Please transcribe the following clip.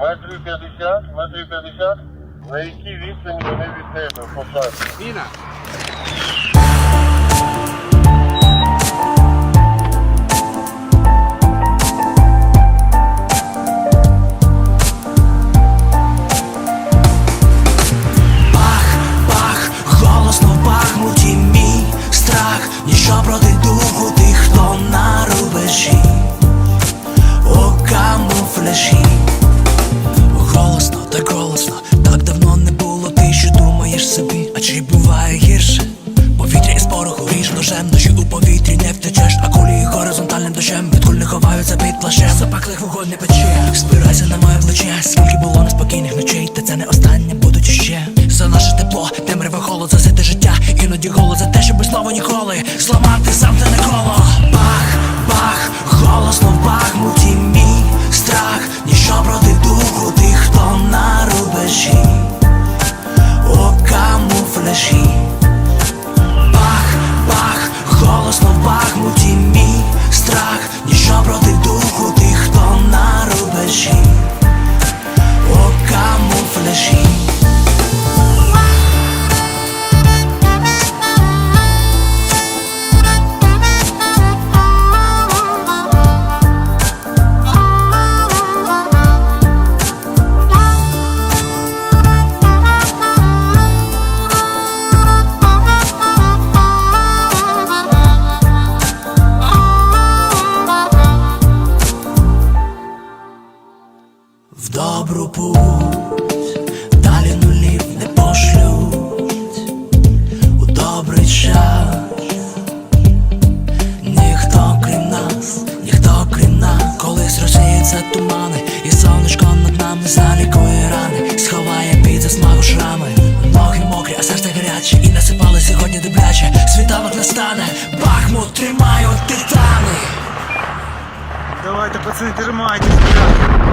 Метрів 50, метрів 50. На якій відстані вони від тебе? Міна. Бахмуті мій страх, ніщо проти духу тих, хто на рубежі, у камуфляжі. Ховаються під плащем Запаклих вогонь не пече, спирайся на моє плече, скільки було неспокійних ночей, та це не останнє будуть іще. За наше тепло, темряве холод, засити життя, іноді голод за те, щоби слово ніколи зламати замкнене коло. Бах, бах, голосно в бахмуті Добру путь далі нулів не пошлють у добрий час. Ніхто крім нас, ніхто крім нас, колись розсіються тумани, і сонечко над нами залікує рани, сховає під засмагу шрами. Ноги мокрі, а серце гаряче, і насипали сьогодні добряче. Світанок настане, Бахмут тримають титани. Давайте, пацани, тримайтесь, блядь.